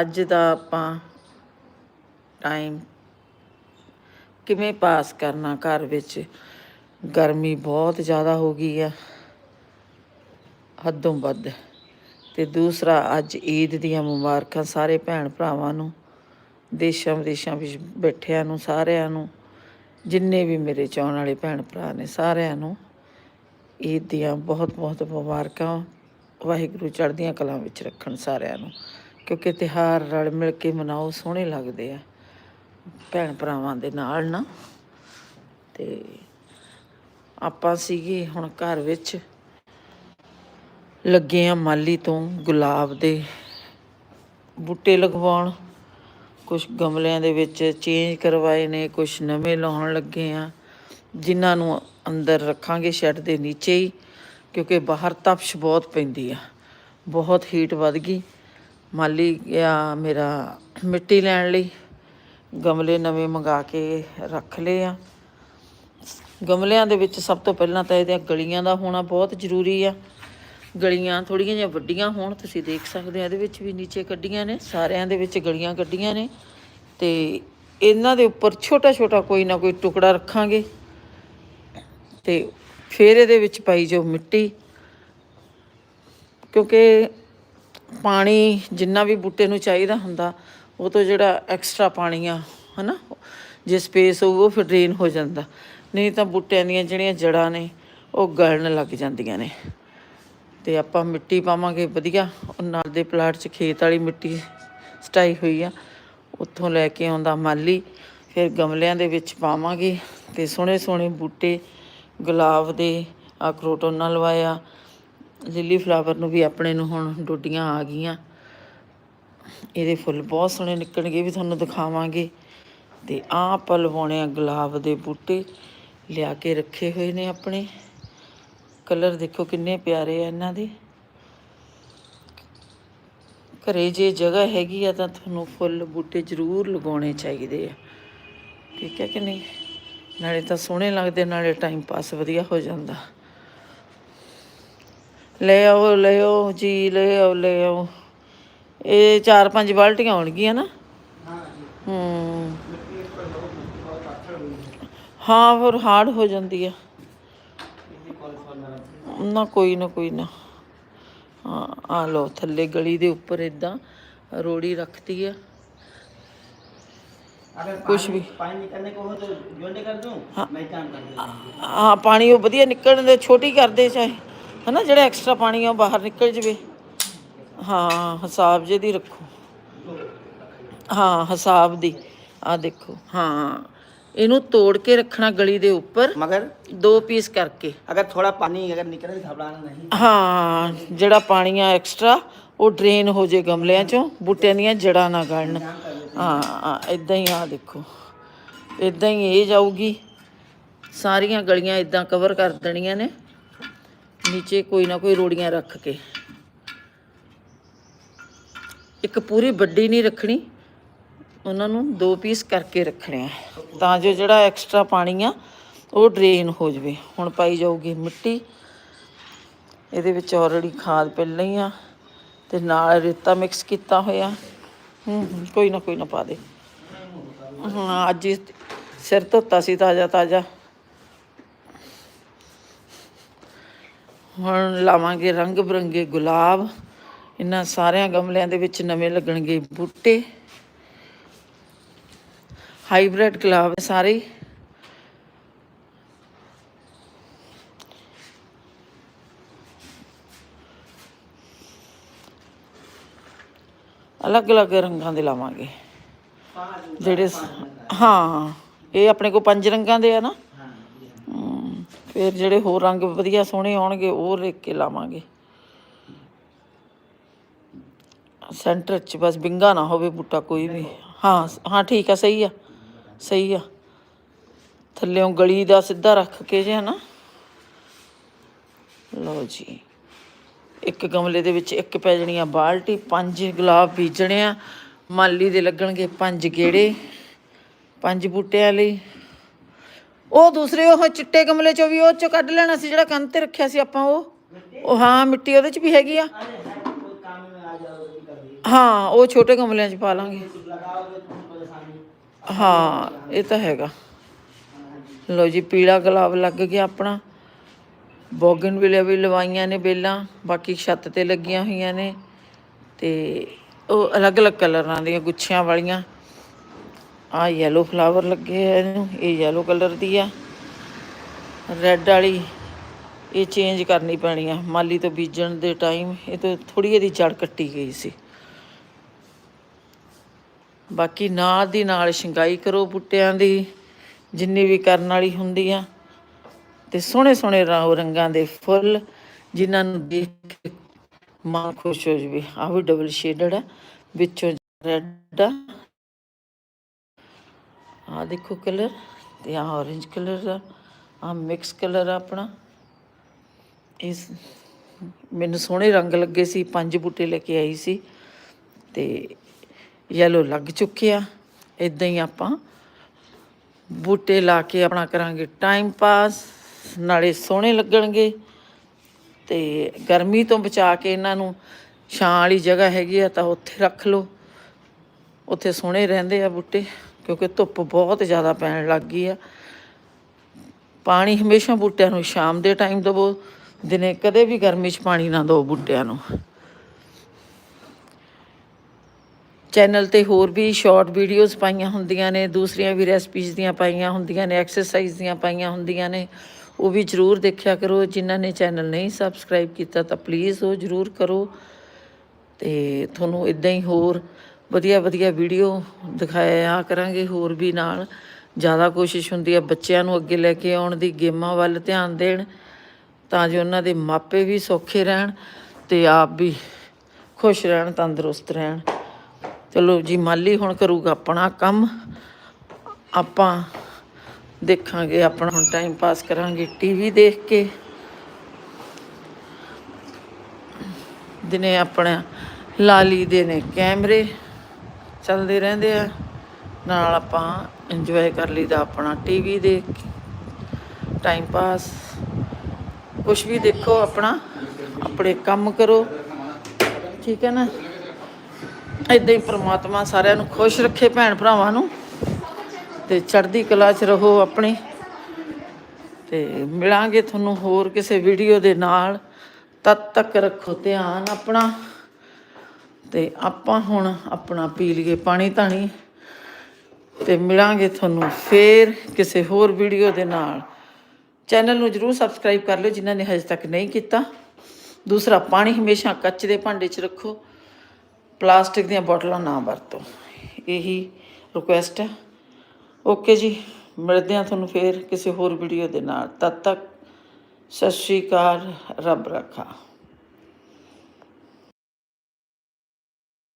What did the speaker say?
ਅੱਜ ਦਾ ਆਪਾਂ ਟਾਈਮ ਕਿਵੇਂ ਪਾਸ ਕਰਨਾ ਘਰ ਵਿੱਚ? ਗਰਮੀ ਬਹੁਤ ਜ਼ਿਆਦਾ ਹੋ ਗਈ ਆ। ਹੱਦੋਂ ਵੱਧ। ਤੇ ਦੂਸਰਾ, ਅੱਜ ਈਦ ਦੀਆਂ ਮੁਬਾਰਕਾਂ ਸਾਰੇ ਭੈਣ ਭਰਾਵਾਂ ਨੂੰ, ਦੇਸ਼ਾਂ ਵਿਦੇਸ਼ਾਂ ਵਿੱਚ ਬੈਠਿਆਂ ਨੂੰ, ਸਾਰਿਆਂ ਨੂੰ, ਜਿੰਨੇ ਵੀ ਮੇਰੇ ਚਾਹਣ ਵਾਲੇ ਭੈਣ ਭਰਾ ਨੇ, ਸਾਰਿਆਂ ਨੂੰ ਈਦ ਦੀਆਂ ਬਹੁਤ ਬਹੁਤ ਮੁਬਾਰਕਾਂ। ਵਾਹਿਗੁਰੂ ਚੜ੍ਹਦੀਆਂ ਕਲਾਂ ਵਿੱਚ ਰੱਖਣ ਸਾਰਿਆਂ ਨੂੰ। ਕਿਉਂਕਿ ਤਿਉਹਾਰ ਰਲ ਮਿਲ ਕੇ ਮਨਾਓ, ਸੋਹਣੇ ਲੱਗਦੇ ਆ। ਭੈਣ ਭਰਾਵਾਂ ਦੇ ਨਾਲ ਨਾ। ਤੇ ਆਪਾਂ ਸੀਗੇ ਹੁਣ ਘਰ ਵਿੱਚ। ਲੱਗੇ ਆ ਮਾਲੀ ਤੋਂ ਗੁਲਾਬ ਦੇ ਬੂਟੇ ਲਗਵਾਉਣ। ਕੁਝ ਗਮਲਿਆਂ ਦੇ ਵਿੱਚ ਚੇਂਜ ਕਰਵਾਏ ਨੇ ਕੁਝ ਨਵੇਂ ਲਾਉਣ ਲੱਗੇ ਆ। ਜਿਨ੍ਹਾਂ ਨੂੰ ਅੰਦਰ ਰੱਖਾਂਗੇ ਸ਼ੈੱਡ ਦੇ ਨੀਚੇ ਹੀ, ਕਿਉਂਕਿ ਬਾਹਰ ਤਪਸ਼ ਬਹੁਤ ਪੈਂਦੀ ਆ। ਬਹੁਤ ਹੀਟ ਵੱਧ ਗਈ। ਮਾਲੀ ਗਿਆ ਮੇਰਾ ਮਿੱਟੀ ਲੈਣ ਲਈ ਗਮਲੇ ਨਵੇਂ ਮੰਗਾ ਕੇ ਰੱਖ ਲਏ ਆ। ਗਮਲਿਆਂ ਦੇ ਵਿੱਚ ਸਭ ਤੋਂ ਪਹਿਲਾਂ ਤਾਂ ਇਹਦੇ ਗਲੀਆਂ ਦਾ ਹੋਣਾ ਬਹੁਤ ਜ਼ਰੂਰੀ ਆ। ਗਲੀਆਂ ਥੋੜੀਆਂ ਜਿਹੀਆਂ ਵੱਡੀਆਂ ਹੋਣ, ਤੁਸੀਂ ਦੇਖ ਸਕਦੇ ਆ, ਇਹਦੇ ਵਿੱਚ ਵੀ ਨੀਚੇ ਕੱਢੀਆਂ ਨੇ, ਸਾਰਿਆਂ ਦੇ ਵਿੱਚ ਗਲੀਆਂ ਕੱਢੀਆਂ ਨੇ। ਤੇ ਇਹਨਾਂ ਦੇ ਉੱਪਰ ਛੋਟਾ ਛੋਟਾ ਕੋਈ ਨਾ ਕੋਈ ਟੁਕੜਾ ਰੱਖਾਂਗੇ। ਤੇ ਫਿਰ ਇਹਦੇ ਵਿੱਚ ਪਾਈ ਜੋ ਮਿੱਟੀ। ਕਿਉਂਕਿ ਪਾਣੀ ਜਿੰਨਾ ਵੀ ਬੂਟੇ ਨੂੰ ਚਾਹੀਦਾ ਹੁੰਦਾ, ਉਹ ਤੋਂ ਜਿਹੜਾ ਐਕਸਟਰਾ ਪਾਣੀ ਆ ਹਨਾ, ਜੇ ਸਪੇਸ ਹੋਊ, ਉਹ ਫਿਰ ਡਰੇਨ ਹੋ ਜਾਂਦਾ। ਨਹੀਂ ਤਾਂ ਬੂਟਿਆਂ ਦੀਆਂ ਜਿਹੜੀਆਂ ਜੜਾਂ ਨੇ, ਉਹ ਗਲਣ ਲੱਗ ਜਾਂਦੀਆਂ ਨੇ। ਤੇ ਆਪਾਂ ਮਿੱਟੀ ਪਾਵਾਂਗੇ ਵਧੀਆ, ਉਹ ਨਾਲ ਦੇ ਪਲਾਟ 'ਚ ਖੇਤ ਵਾਲੀ ਮਿੱਟੀ ਸਟਾਈ ਹੋਈ ਆ, ਉੱਥੋਂ ਲੈ ਕੇ ਆਉਂਦਾ ਮਾਲੀ, ਫਿਰ ਗਮਲਿਆਂ ਦੇ ਵਿੱਚ ਪਾਵਾਂਗੇ। ਤੇ ਸੋਹਣੇ ਸੋਹਣੇ ਬੂਟੇ, ਗੁਲਾਬ ਦੇ ਅਖਰੋਟ ਉਹਨਾਂ ਲਵਾਇਆ ਲਿਲੀ ਫਲਾਵਰ ਨੂੰ ਵੀ ਆਪਣੇ ਨੂੰ ਹੁਣ ਡੋਡੀਆਂ ਆ ਗਈਆਂ। ਇਹਦੇ ਫੁੱਲ ਬਹੁਤ ਸੋਹਣੇ ਨਿਕਲਣਗੇ ਵੀ ਤੁਹਾਨੂੰ ਦਿਖਾਵਾਂਗੇ। ਤੇ ਆਹ ਆਪਾਂ ਲਵਾਉਣੇ ਆ ਗੁਲਾਬ ਦੇ ਬੂਟੇ, ਲਿਆ ਕੇ ਰੱਖੇ ਹੋਏ ਨੇ ਆਪਣੇ। ਕਲਰ ਦੇਖੋ ਕਿੰਨੇ ਪਿਆਰੇ ਆ ਇਹਨਾਂ ਦੇ। ਘਰੇ ਜੇ ਜਗ੍ਹਾ ਹੈਗੀ ਆ ਤਾਂ ਤੁਹਾਨੂੰ ਫੁੱਲ ਬੂਟੇ ਜ਼ਰੂਰ ਲਗਾਉਣੇ ਚਾਹੀਦੇ ਆ। ਠੀਕ ਹੈ ਕਿ ਨਹੀਂ? ਨਾਲੇ ਤਾਂ ਸੋਹਣੇ ਲੱਗਦੇ, ਨਾਲੇ ਟਾਈਮ ਪਾਸ ਵਧੀਆ ਹੋ ਜਾਂਦਾ। ਲੈ ਆਓ ਲੈ ਆਓ ਜੀ ਲੈ ਆਓ ਲੈ ਆਓ। ਇਹ ਚਾਰ ਪੰਜ ਬਾਲਟੀਆਂ ਹੋਣਗੀਆਂ ਨਾ? ਹੂੰ। ਹਾਂ ਫਿਰ ਹਾਰਡ ਹੋ ਜਾਂਦੀ ਆ। ਨਾ ਕੋਈ ਨਾ ਕੋਈ ਨਾ। ਹਾਂ ਆ ਲੋ ਥੱਲੇ ਗਲੀ ਦੇ ਉੱਪਰ ਇਦਾਂ ਰੋੜੀ ਰੱਖਤੀ ਆ। ਕੁਛ ਵੀ। ਪਾਣੀ ਨਿਕਲਨੇ ਕੋ ਹੋ ਤੋ ਜੋਨੇ ਕਰ ਦੂੰ? ਮੈਂ ਕੰਮ ਕਰ ਦੂੰ ਹਾਂ ਪਾਣੀ ਉਹ ਵਧੀਆ ਨਿਕਲਣ ਦੇ ਛੋਟੀ ਕਰਦੇ ਚਾਹੇ। ਹਨਾ ਜਿਹੜਾ ਐਕਸਟਰਾ ਪਾਣੀ ਆ ਉਹ ਬਾਹਰ ਨਿਕਲ ਜਵੇ। ਹਾਂ ਹਿਸਾਬ ਜੇ ਦੀ ਰੱਖੋ। ਹਾਂ ਹਿਸਾਬ ਦੀ। ਆ ਦੇਖੋ ਹਾਂ। ਇਹਨੂੰ ਤੋੜ ਕੇ ਰੱਖਣਾ ਗਲੀ ਦੇ ਉੱਪਰ। ਮਗਰ? ਦੋ ਪੀਸ ਕਰਕੇ। ਅਗਰ ਥੋੜਾ ਪਾਣੀ ਅਗਰ ਨਿਕਲੇ ਘਬਰਾਣਾ ਨਹੀਂ। ਹਾਂ ਜਿਹੜਾ ਪਾਣੀ ਆ ਐਕਸਟਰਾ ਉਹ ਡਰੇਨ ਹੋ ਜੇ ਗਮਲਿਆਂ ਚੋਂ ਬੂਟਿਆਂ ਦੀਆਂ ਜੜਾਂ ਨਾ ਗੜਨ ਹਾਂ ਇਦਾਂ ਹੀ ਆ ਦੇਖੋ। ਇਦਾਂ ਹੀ ਇਹ ਜਾਊਗੀ। ਸਾਰੀਆਂ ਗਲੀਆਂ ਇਦਾਂ ਕਵਰ ਕਰ ਦੇਣੀਆਂ ਨੇ। ਨੀਚੇ ਕੋਈ ਨਾ ਕੋਈ ਰੋੜੀਆਂ ਰੱਖ ਕੇ। ਇੱਕ ਪੂਰੀ ਵੱਡੀ ਨਹੀਂ ਰੱਖਣੀ। ਉਹਨਾਂ ਨੂੰ ਦੋ ਪੀਸ ਕਰਕੇ ਰੱਖਣੇ ਆ। ਤਾਂ ਜੋ ਜਿਹੜਾ ਐਕਸਟਰਾ ਪਾਣੀ ਆ, ਉਹ ਡਰੇਨ ਹੋ ਜਵੇ। ਹੁਣ ਪਾਈ ਜਾਊਗੀ ਮਿੱਟੀ। ਇਹਦੇ ਵਿੱਚ ਆਲਰੇਡੀ ਖਾਦ ਪਹਿਲਾਂ ਹੀ ਆ ਤੇ ਨਾਲ ਰੇਤਾ ਮਿਕਸ ਕੀਤਾ ਹੋਇਆ। ਹੂੰ ਕੋਈ ਨਾ ਕੋਈ ਨਾ ਪਾ ਦੇ। ਹਾਂ, ਅੱਜ ਸਿਰ ਧੋਤਾ ਸੀ ਤਾਜ਼ਾ ਤਾਜ਼ਾ ਹੁਣ ਲਾਵਾਂਗੇ ਰੰਗ ਬਰੰਗੇ ਗੁਲਾਬ। ਇਹਨਾਂ ਸਾਰਿਆਂ ਗਮਲਿਆਂ ਦੇ ਵਿੱਚ ਨਵੇਂ ਲੱਗਣਗੇ ਬੂਟੇ। ਹਾਈਬ੍ਰਿਡ ਗੁਲਾਬ ਸਾਰੇ। ਅਲੱਗ-ਅਲੱਗ ਰੰਗਾਂ ਦੇ ਲਾਵਾਂਗੇ। ਜਿਹੜੇ ਹਾਂ, ਇਹ ਆਪਣੇ ਕੋਲ ਪੰਜ ਰੰਗਾਂ ਦੇ ਆ ਨਾ। ਫਿਰ ਜਿਹੜੇ ਹੋਰ ਰੰਗ ਵਧੀਆ ਸੋਹਣੇ ਆਉਣਗੇ, ਉਹ ਲਿਖ ਕੇ ਲਾਵਾਂਗੇ। ਸੈਂਟਰ 'ਚ ਬਸ ਬਿੰਗਾ ਨਾ ਹੋਵੇ ਬੂਟਾ ਕੋਈ ਵੀ। ਹਾਂ ਹਾਂ, ਠੀਕ ਆ, ਸਹੀ ਆ ਸਹੀ ਆ। ਥੱਲੇੋਂ ਗਲੀ ਦਾ ਸਿੱਧਾ ਰੱਖ ਕੇ ਜੇ ਨਾ ਲਓ ਜੀ, ਇੱਕ ਗਮਲੇ ਦੇ ਵਿੱਚ ਇੱਕ ਪੈ ਜਣੀ ਆ ਬਾਲਟੀ, ਪੰਜ ਗੁਲਾਬ ਬੀਜਣੇ ਆ। ਮਾਲੀ ਦੇ ਲੱਗਣਗੇ ਪੰਜ ਗੇੜੇ, ਪੰਜ ਬੂਟਿਆਂ ਲਈ। ਉਹ ਦੂਸਰੇ ਉਹ ਚਿੱਟੇ ਗਮਲੇ ਚੋਂ ਵੀ ਉਹ ਚੋਂ ਕੱਢ ਲੈਣਾ ਸੀ ਜਿਹੜਾ ਕੰਧ ਤੇ ਰੱਖਿਆ ਸੀ ਆਪਾਂ ਉਹ। ਉਹ ਹਾਂ ਮਿੱਟੀ ਉਹਦੇ ਚ ਵੀ ਹੈਗੀ ਆ। ਹਾਂ ਉਹ ਛੋਟੇ ਗਮਲਿਆਂ ਚ ਪਾ ਲਾਂਗੇ। ਹਾਂ ਇਹ ਤਾਂ ਹੈਗਾ। ਲੋ ਜੀ ਪੀਲਾ ਗੁਲਾਬ ਲੱਗ ਗਿਆ ਆਪਣਾ। ਬੋਗਨਵਿਲਿਆ ਵੀ ਲਵਾਈਆਂ ਨੇ ਬੇਲਾਂ ਬਾਕੀ ਛੱਤ ਤੇ ਲੱਗੀਆਂ ਹੋਈਆਂ ਨੇ। ਤੇ ਉਹ ਅਲੱਗ-ਅਲੱਗ ਕਲਰਾਂ ਦੀਆਂ ਗੁੱਛੀਆਂ ਵਾਲੀਆਂ। ਆ ਯੈਲੋ ਫਲਾਵਰ ਲੱਗੇ ਆ ਇਹਨੂੰ ਇਹ ਯੈਲੋ ਕਲਰ ਦੀ ਆ। ਰੈੱਡ ਵਾਲੀ ਇਹ ਚੇਂਜ ਕਰਨੀ ਪੈਣੀ ਆ, ਮਾਲੀ ਤੋਂ ਬੀਜਣ ਦੇ ਟਾਈਮ ਇਹ ਤੋਂ ਥੋੜੀ ਇਹਦੀ ਜੜ ਕੱਟੀ ਗਈ ਸੀ। ਬਾਕੀ ਨਾਲ ਦੀ ਨਾਲ ਸ਼ਿੰਗਾਈ ਕਰੋ ਬੂਟਿਆਂ ਦੀ, ਜਿੰਨੀ ਵੀ ਕਰਨ ਵਾਲੀ ਹੁੰਦੀ ਆ। ਤੇ ਸੋਹਣੇ ਸੋਹਣੇ ਰੰਗਾਂ ਦੇ ਫੁੱਲ, ਜਿਨ੍ਹਾਂ ਨੂੰ ਦੇਖ ਕੇ ਮਨ ਖੁਸ਼ ਹੋ ਜਵੇ। ਆ ਵੀ ਡਬਲ ਸ਼ੇਡਡ ਆ, ਵਿੱਚੋਂ ਰੈੱਡ ਆ ਆ ਦੇਖੋ ਕਲਰ ਤੇ ਆ orange ਕਲਰ ਆ ਆ ਮਿਕਸ ਕਲਰ ਆ ਆਪਣਾ। ਇਸ ਮੈਨੂੰ ਸੋਹਣੇ ਰੰਗ ਲੱਗੇ ਸੀ, ਪੰਜ ਬੂਟੇ ਲੈ ਕੇ ਆਈ ਸੀ ਤੇ ਯੈਲੋ ਲੱਗ ਚੁੱਕੇ ਆ। ਇਦਾਂ ਹੀ ਆਪਾਂ ਬੂਟੇ ਲਾ ਕੇ ਆਪਣਾ ਕਰਾਂਗੇ ਟਾਈਮ ਪਾਸ ਨਾਲੇ ਸੋਹਣੇ ਲੱਗਣਗੇ ਤੇ ਗਰਮੀ ਤੋਂ ਬਚਾ ਕੇ ਇਹਨਾਂ ਨੂੰ ਛਾਂ ਵਾਲੀ ਜਗ੍ਹਾ ਹੈਗੀ ਆ ਤਾਂ ਉੱਥੇ ਰੱਖ ਲਓ। ਉੱਥੇ ਸੋਹਣੇ ਰਹਿੰਦੇ ਆ ਬੂਟੇ। ਕਿਉਂਕਿ ਧੁੱਪ ਬਹੁਤ ਜ਼ਿਆਦਾ ਪੈਣ ਲੱਗ ਗਈ ਆ। ਪਾਣੀ ਹਮੇਸ਼ਾ ਬੂਟਿਆਂ ਨੂੰ, ਸ਼ਾਮ ਦੇ ਟਾਈਮ ਦਿਵੋ, ਦਿਨੇ ਕਦੇ ਵੀ ਗਰਮੀ 'ਚ ਪਾਣੀ ਨਾ ਦਿਓ ਬੂਟਿਆਂ ਨੂੰ। ਚੈਨਲ ਤੇ ਹੋਰ ਵੀ ਸ਼ਾਰਟ ਵੀਡੀਓਜ਼ ਪਾਈਆਂ ਹੁੰਦੀਆਂ ਨੇ, ਦੂਸਰੀਆਂ ਵੀ ਰੈਸਪੀਜ਼ ਦੀਆਂ ਪਾਈਆਂ ਹੁੰਦੀਆਂ ਨੇ ਐਕਸਰਸਾਈਜ਼ ਦੀਆਂ ਪਾਈਆਂ ਹੁੰਦੀਆਂ ਨੇ। ਉਹ ਵੀ ਜਰੂਰ ਦੇਖਿਆ ਕਰੋ, ਜਿਨ੍ਹਾਂ ਨੇ ਚੈਨਲ ਨਹੀਂ ਸਬਸਕ੍ਰਾਈਬ ਕੀਤਾ ਤਾਂ ਪਲੀਜ਼ ਉਹ ਜਰੂਰ ਕਰੋ। ਤੇ ਤੁਹਾਨੂੰ ਇਦਾਂ ਹੀ ਹੋਰ ਵਧੀਆ ਵਧੀਆ ਵੀਡੀਓ ਦਿਖਾਇਆ ਕਰਾਂਗੇ, ਹੋਰ ਵੀ ਨਾਲ। ਜ਼ਿਆਦਾ ਕੋਸ਼ਿਸ਼ ਹੁੰਦੀ ਹੈ ਬੱਚਿਆਂ ਨੂੰ ਅੱਗੇ ਲੈ ਕੇ ਆਉਣ ਦੀ, ਗੇਮਾਂ ਵੱਲ ਧਿਆਨ ਦੇਣ, ਤਾਂ ਜੋ ਉਹਨਾਂ ਦੇ ਮਾਪੇ ਵੀ ਸੌਖੇ ਰਹਿਣ ਤੇ ਆਪ ਵੀ ਖੁਸ਼ ਰਹਿਣ, ਤੰਦਰੁਸਤ ਰਹਿਣ। ਚਲੋ ਜੀ, ਮਾਲੀ ਹੁਣ ਕਰੂਗਾ ਆਪਣਾ ਕੰਮ। ਆਪਾਂ ਦੇਖਾਂਗੇ, ਆਪਣਾ ਹੁਣ ਟਾਈਮ ਪਾਸ ਕਰਾਂਗੇ ਟੀਵੀ ਦੇਖ ਕੇ। ਦਿਨੇ ਆਪਣਾ ਲਾਲੀ ਦੇ ਨੇ ਕੈਮਰੇ। ਚੱਲਦੇ ਰਹਿੰਦੇ ਆ। ਨਾਲ ਆਪਾਂ ਇੰਜੋਏ ਕਰ ਲਈਦਾ ਆਪਣਾ ਟੀਵੀ ਦੇਖ ਕੇ। ਟਾਈਮ ਪਾਸ ਕੁਛ ਵੀ ਦੇਖੋ ਆਪਣਾ। ਆਪਣੇ ਕੰਮ ਕਰੋ। ਠੀਕ ਹੈ ਨਾ? ਇਦਾਂ ਹੀ ਪ੍ਰਮਾਤਮਾ ਸਾਰਿਆਂ ਨੂੰ ਖੁਸ਼ ਰੱਖੇ ਭੈਣ ਭਰਾਵਾਂ ਨੂੰ। ਤੇ ਚੜ੍ਹਦੀ ਕਲਾ 'ਚ ਰਹੋ ਆਪਣੀ। ਤੇ ਮਿਲਾਂਗੇ ਤੁਹਾਨੂੰ ਹੋਰ ਕਿਸੇ ਵੀਡੀਓ ਦੇ ਨਾਲ। ਤਦ ਤੱਕ ਰੱਖੋ ਧਿਆਨ ਆਪਣਾ। ਤੇ ਆਪਾਂ ਹੁਣ ਆਪਣਾ ਪੀ ਲਈਏ ਪਾਣੀ ਧਾਣੀ ਤੇ ਮਿਲਾਂਗੇ ਤੁਹਾਨੂੰ ਫੇਰ ਕਿਸੇ ਹੋਰ ਵੀਡੀਓ ਦੇ ਨਾਲ। ਚੈਨਲ ਨੂੰ ਜਰੂਰ ਸਬਸਕ੍ਰਾਈਬ ਕਰ ਲਿਓ ਜਿਨ੍ਹਾਂ ਨੇ ਹਜੇ ਤੱਕ ਨਹੀਂ ਕੀਤਾ। ਦੂਸਰਾ, ਪਾਣੀ ਹਮੇਸ਼ਾ ਕੱਚ ਦੇ ਭਾਂਡੇ 'ਚ ਰੱਖੋ। ਪਲਾਸਟਿਕ ਦੀਆਂ ਬੋਟਲਾਂ ਨਾ ਵਰਤੋ। ਇਹੀ ਰਿਕੁਐਸਟ ਹੈ। ਓਕੇ ਜੀ, ਮਿਲਦੇ ਹਾਂ ਤੁਹਾਨੂੰ ਫੇਰ ਕਿਸੇ ਹੋਰ ਵੀਡੀਓ ਦੇ ਨਾਲ। ਤਦ ਤੱਕ ਸਤਿ ਸ਼੍ਰੀ ਅਕਾਲ, ਰੱਬ ਰੱਖਾ।